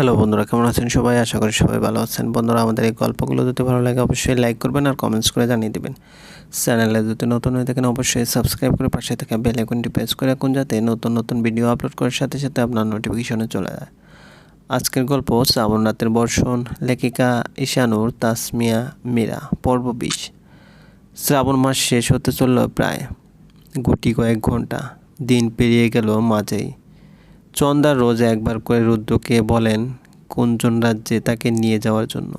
Hello বন্ধুরা, কেমন আছেন সবাই? আশা করি সবাই ভালো আছেন। বন্ধুরা, আমাদের এই গল্পগুলো যদি ভালো লাগে অবশ্যই লাইক করবেন আর কমেন্টস করে জানিয়ে দেবেন। চ্যানেলে যদি নতুন হয়ে থাকেন অবশ্যই সাবস্ক্রাইব করে পাশে থাকা বেল আইকনটি প্রেস করে রাখুন যাতে নতুন নতুন ভিডিও আপলোড করার সাথে সাথে আপনার নোটিফিকেশনে চলে যায়। আজকের গল্প শ্রাবণ রাতের বর্ষণ, লেখিকা ঈশানুর তাসমিয়া মীরা, পর্ব বিশ। শ্রাবণ মাস শেষ হতে চলল প্রায়। গুটি কয়েক ঘণ্টা দিন পেরিয়ে গেল মাঝেই। চন্দার রোজ একবার করে রুদ্রকে বলেন কুঞ্জন রাজ্যে তাকে নিয়ে যাওয়ার জন্য?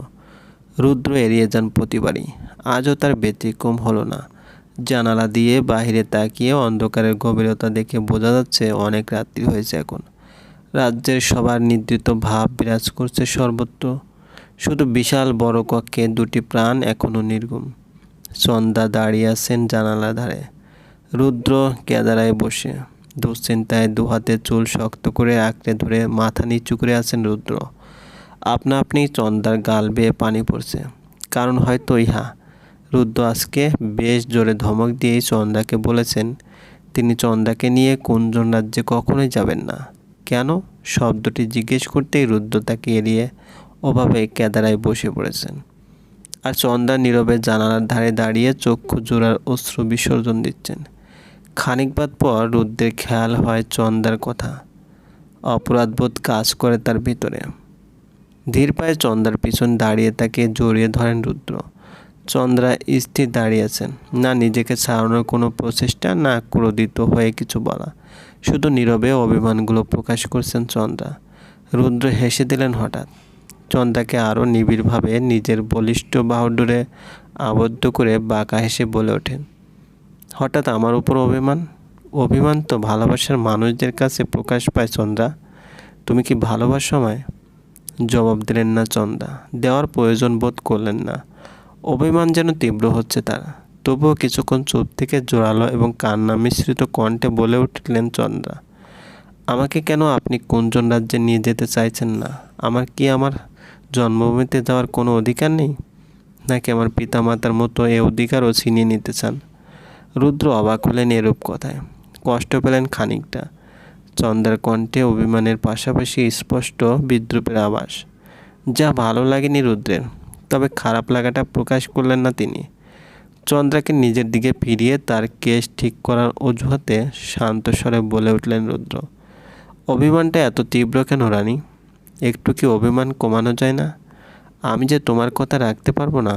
রুদ্র এড়িয়ে যান প্রতিবারই। আজও তার ব্যতিক্রম হলো না। জানালা দিয়ে বাইরে তাকিয়ে অন্ধকারের গভীরতা দেখে বোঝা যাচ্ছে অনেক রাত্রি হয়েছে এখন। রাজ্যের সবার নিদ্রিত ভাব বিরাজ করছে সর্বত্র। শুধু বিশাল বড় কক্ষে দুটি প্রাণ এখনও নির্গুম চন্দা দাঁড়িয়ে আছেন জানালা ধারে। রুদ্র কেদারায় বসে। দুশ্চিন্তায় দুহাতে চুল শক্ত করে আঁকড়ে ধরে মাথা নিচু করে আছেন রুদ্র। আপনা আপনি চন্দার গাল বেয়ে পানি পড়ছে। কারণ হয়তো ইহা। রুদ্র আজকে বেশ জোরে ধমক দিয়েই চন্দাকে বলেছেন, তিনি চন্দাকে নিয়ে কুঞ্জন রাজ্যে কখনোই যাবেন না। কেন? শব্দটি জিজ্ঞেস করতেই রুদ্র তাকে এড়িয়ে ওভাবে কেদারায় বসে পড়েছেন। আর চন্দা নীরবে জানালার ধারে দাঁড়িয়ে চক্ষু জোড়ার অশ্রু বিসর্জন দিচ্ছেন। খানিক বাদ পর রুদ্রের খেয়াল হয় চন্দার কথা। অপরাধবোধ কাজ করে তার ভিতরে। ধীর পায়ে চন্দ্রার পিছন দাঁড়িয়ে তাকে জড়িয়ে ধরেন রুদ্র। চন্দ্রা স্থির দাঁড়িয়েছেন না নিজেকে ছাড়ানোর কোনো প্রচেষ্টা, না ক্রোধিত হয়ে কিছু বলা। শুধু নীরবে অভিমানগুলো প্রকাশ করছেন চন্দ্রা। রুদ্র হেসে দিলেন হঠাৎ। চন্দ্রাকে আরও নিবিড়ভাবে নিজের বলিষ্ঠ বাহুডোরে আবদ্ধ করে বাঁকা হেসে বলে ওঠেন। হঠাৎ আমার উপর অভিমান? অভিমান তো ভালোবাসার মানুষদের কাছে প্রকাশ পায়, চন্দ্রা। তুমি কি ভালোবাসো আমায়? জবাব দিলেন না চন্দা দেওয়ার প্রয়োজন বোধ করলেন না। অভিমান যেন তীব্র হচ্ছে তার। তবুও কিছুক্ষণ চুপ থেকে জোরালো এবং কান্না মিশ্রিত কণ্ঠে বলে উঠলেন চন্দ্রা, আমাকে কেন আপনি কুঞ্জন রাজ্যে নিয়ে যেতে চাইছেন না? আমার কি আমার জন্মভূমিতে যাওয়ার কোনো অধিকার নেই? নাকি আমার পিতামাতার মতো এ অধিকারও ছিনিয়ে নিতে চান? রুদ্র অবাক হলেন এরূপ কথায়। কষ্ট পেলেন খানিকটা। চন্দ্রার কণ্ঠে অভিমানের পাশাপাশি স্পষ্ট বিদ্রুপের আভাস। যা ভালো লাগেনি রুদ্রের, তবে খারাপ লাগাটা প্রকাশ করলেন না তিনি। চন্দ্রাকে নিজের দিকে ফিরিয়ে তার কেস ঠিক করার অজুহাতে শান্ত স্বরে বলে উঠলেন রুদ্র, অভিমানটা এত তীব্র কেন রানী? একটু কি অভিমান কমানো যায় না? আমি যে তোমার কথা রাখতে পারব না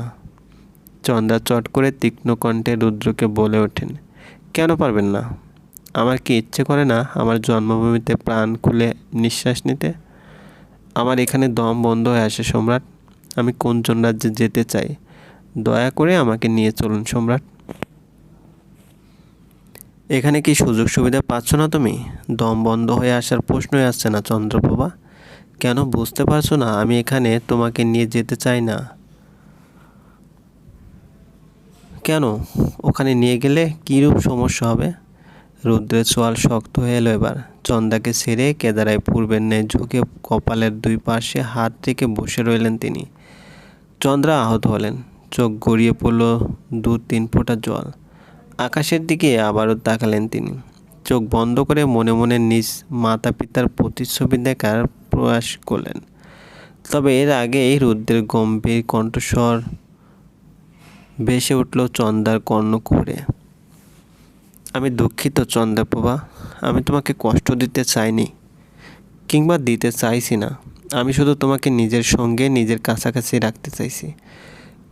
চন্দ্রা চট করে তীক্ষ্ণ কণ্ঠে রুদ্রকে বলে ওঠেন, কেন পারবেন না? আমার কি ইচ্ছে করে না আমার জন্মভূমিতে প্রাণ খুলে নিঃশ্বাস নিতে? আমার এখানে দম বন্ধ হয়ে আসে, সম্রাট। আমি কোনজন রাজ্যে যেতে চাই? দয়া করে আমাকে নিয়ে চলুন, সম্রাট। এখানে কি সুযোগ সুবিধা পাচ্ছ না তুমি? দম বন্ধ হয়ে আসার প্রশ্নই আসছে না, চন্দ্রপ্রভা। কেন বুঝতে পারছ না আমি এখানে তোমাকে নিয়ে যেতে চাই না? কেন? ওখানে নিয়ে গেলে কীরূপ সমস্যা হবে? রুদ্রের চোয়াল শক্ত হয়ে এলো এবার। চন্দাকে ছেড়ে কেদারায় পূর্বের ন্যায় ঝুঁকে কপালের দুই পাশে হাত রেখে বসে রইলেন তিনি। চন্দ্রা আহত হলেন। চোখ গড়িয়ে পড়ল দু তিন ফোঁটা জল। আকাশের দিকে আবারও তাকালেন তিনি। চোখ বন্ধ করে মনে মনে নিজ মাতা পিতার প্রতিচ্ছবি দেখার প্রয়াস করলেন। তবে এর আগেই রুদ্রের গম্ভীর কণ্ঠস্বর ভেসে উঠল চন্দার কর্ণ কর্ণকুহরে। আমি দুঃখিত চন্দ্রপ্রভা আমি তোমাকে কষ্ট দিতে চাইনি কিংবা দিতে চাইছি না। আমি শুধু তোমাকে নিজের সঙ্গে নিজের কাছাকাছি রাখতে চাইছি।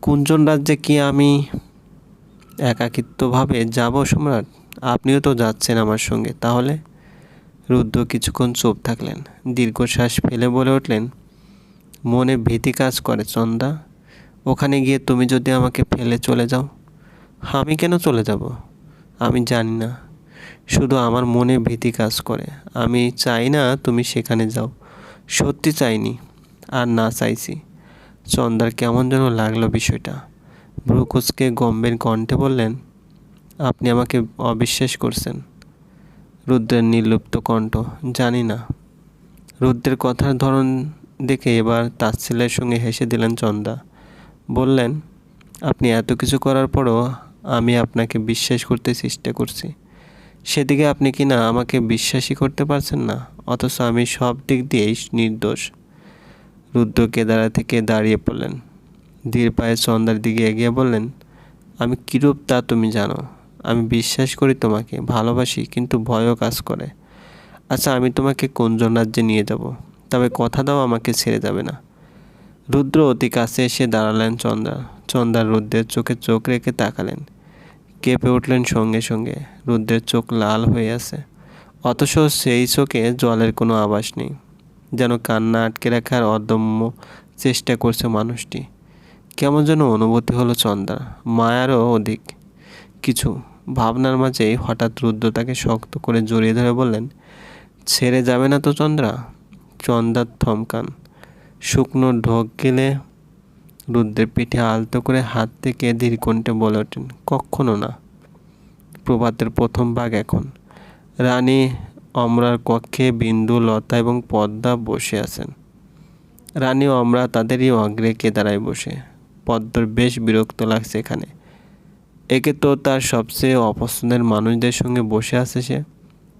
কুঞ্জন রাজ্যে কি আমি একাকিত্বভাবে যাব সম্রাট? আপনিও তো যাচ্ছেন আমার সঙ্গে তাহলে রুদ্র কিছুক্ষণ চুপ থাকলেন। দীর্ঘশ্বাস ফেলে বলে উঠলেন, মনে ভীতি কাজ করে চন্দা। ওখানে গিয়ে তুমি যদি আমাকে ফেলে চলে যাও, আমি কেন চলে যাব? আমি জানি না। শুধু আমার মনে ভীতি কাজ করে। আমি চাই না তুমি সেখানে যাও। সত্যি চাইনি, আর না চাইছি। চন্দার কেমন যেন লাগল বিষয়টা। ব্রুকুচকে গম্ভীর কণ্ঠে বললেন, আপনি আমাকে অবিশ্বাস করছেন। রুদ্রের নির্লুপ্ত কণ্ঠ, জানি না। রুদ্রের কথার ধরন দেখে এবার তাচ্ছিলের সঙ্গে হেসে দিলেন চন্দা বললেন, আপনি এত কিছু করার পরও আমি আপনাকে বিশ্বাস করতে চেষ্টা করছি। সেদিকে আপনি কি না আমাকে বিশ্বাসই করতে পারছেন না? অথচ আমি সব দিক দিয়েই নির্দোষ। রুদ্র কেদারা থেকে দাঁড়িয়ে পড়লেন। ধীর পায়ে চন্দার দিকে এগিয়ে বললেন, আমি কীরূপ তা তুমি জানো? আমি বিশ্বাস করি তোমাকে, ভালোবাসি, কিন্তু ভয়ও কাজ করে। আচ্ছা আমি তোমাকে কোন রাজ্যে নিয়ে যাব? তবে কথা দাও, আমাকে ছেড়ে যাবে না। রুদ্র অতি কাছে এসে দাঁড়ালেন চন্দ্রা চন্দ্রার রুদ্রের চোখে চোখ রেখে তাকালেন। কেঁপে উঠলেন সঙ্গে সঙ্গে। রুদ্রের চোখ লাল হয়ে আছে। অথচ সেই চোখে জলের কোনো আভাস নেই। যেন কান্না আটকে রাখার অদম্য চেষ্টা করছে মানুষটি। কেমন যেন অনুভূতি হলো চন্দ্রা। মায়ারও অধিক। কিছু ভাবনার মাঝেই হঠাৎ রুদ্র তাকে শক্ত করে জড়িয়ে ধরে বললেন, ছেড়ে যাবে না তো চন্দ্রা? চন্দ্রার থমকান। শুকনো ঢোক গেলে রুদ্রের পিঠে আলতো করে হাত থেকে ধীর ধীরকণ্ঠে বলে ওঠেন, কখনো না। প্রভাতের প্রথম ভাগ এখন রানী অমরার কক্ষে বিন্দু, লতা এবং পদ্মা বসে আছেন। রানী অমরা তাদেরই অগ্রে কেদারায় বসে। পদ্মর বেশ বিরক্ত লাগছে এখানে। একে তো তার সবচেয়ে অপছন্দের মানুষদের সঙ্গে বসে আছে সে।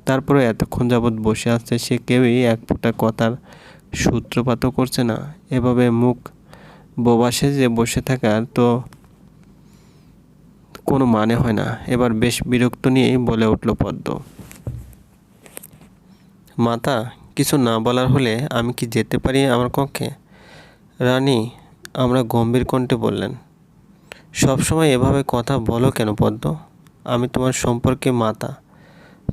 তারপরে এতক্ষণ যাবৎ বসে আছে সে কেউই এক ফোঁটা কথার সূত্রপাতও করছে না। এভাবে মুখ বোবাসে যে বসে থাকার তো কোনো মানে হয় না। এবার বেশ বিরক্ত নিয়েই বলে উঠল পদ্ম। মাতা, কিছু না বলার হলে আমি কি যেতে পারি আমার কক্ষে? রানী, আমরা গম্ভীর কণ্ঠে বললেন সবসময় এভাবে কথা বলো কেন পদ্ম? আমি তোমার সম্পর্কে মাতা।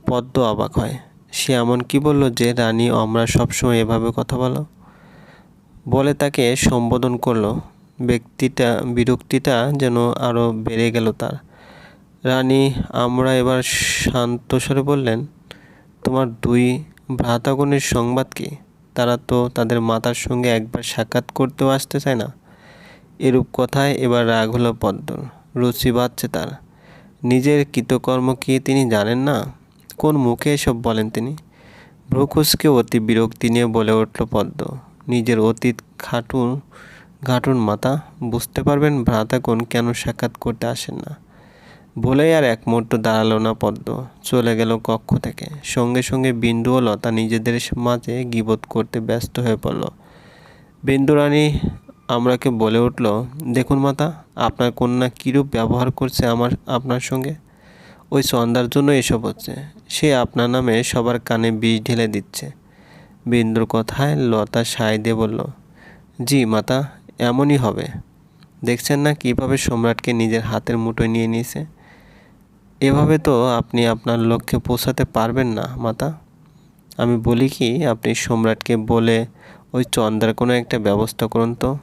পদ্ম অবাক হয়। সে এমন কি বলল যে, রানী, আমরা সবসময় এভাবে কথা বলো? বলে তাকে সম্বোধন করল। ব্যক্তিটা, বিরক্তিটা যেন আরও বেড়ে গেল তার। রানী, আমরা এবার শান্ত স্বরে বললেন, তোমার দুই ভ্রাতাগণের সংবাদ কি? তারা তো তাদের মাতার সঙ্গে একবার সাক্ষাৎ করতেও আসতে চায় না। এরূপ কথায় এবার রাগ হলো পদ্মর। রুচি বাড়ছে তার। নিজের কৃতকর্ম কি তিনি জানেন না? কোন মুখে এসব বলেন তিনি? ভ্রুকুসকে অতি বিরক্তি নিয়ে বলে উঠল পদ্ম। নিজের অতীত খাটুন, ঘাটুন মাতা, বুঝতে পারবেন ভ্রাতাগণ কেন সাক্ষাৎ করতে আসেন না। বলেই আর এক মুহূর্ত দাঁড়াল না পদ্ম। চলে গেল কক্ষ থেকে। সঙ্গে সঙ্গে বিন্দু ও লতা নিজেদের মাঝে গিবোধ করতে ব্যস্ত হয়ে পড়ল। বিন্দু রানী, আমরাকে বলে উঠল, দেখুন মাতা, আপনার কন্যা কীরূপ ব্যবহার করছে আমার, আপনার সঙ্গে? ওই সন্ধ্যার জন্য এসব হচ্ছে। সে আপনার নামে সবার কানে বিষ ঢেলে দিচ্ছে। বিন্দুর কথায় লতা সায় দিয়ে বলল, জি, মাতা, এমনই হবে। দেখছেন না কীভাবে সম্রাটকে নিজের হাতের মুঠোয় নিয়ে নিয়েছে? এভাবে তো আপনি আপনার লক্ষ্যে পৌঁছাতে পারবেন না, মাতা। আমি বলি কি, আপনি সম্রাটকে বলে ওই চন্দ্রার কোনো একটা ব্যবস্থা করুন তো।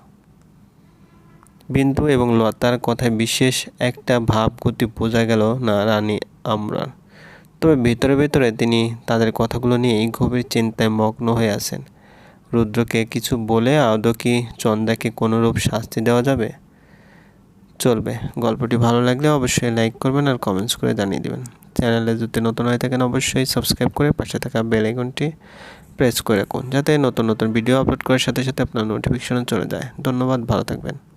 বিন্দু এবং লতার কথায় বিশেষ একটা ভাবগতি বোঝা গেল না রানী আমরার তবে ভেতরে ভেতরে তিনি তাদের কথাগুলো নিয়েই গভীর চিন্তায় মগ্ন হয়ে আছেন। রুদ্রকে কিছু বলে আদৌ কি চন্দাকে কোনোরূপ শাস্তি দেওয়া যাবে? চলবে। গল্পটি ভালো লাগলে অবশ্যই লাইক করবেন আর কমেন্টস করে জানিয়ে দেবেন। চ্যানেলে যদি নতুন হয়ে থাকেন অবশ্যই সাবস্ক্রাইব করে পাশে থাকা বেল আইকনটি প্রেস করে রাখুন, যাতে নতুন নতুন ভিডিও আপলোড করার সাথে সাথে আপনার নোটিফিকেশনও চলে যায়। ধন্যবাদ, ভালো থাকবেন।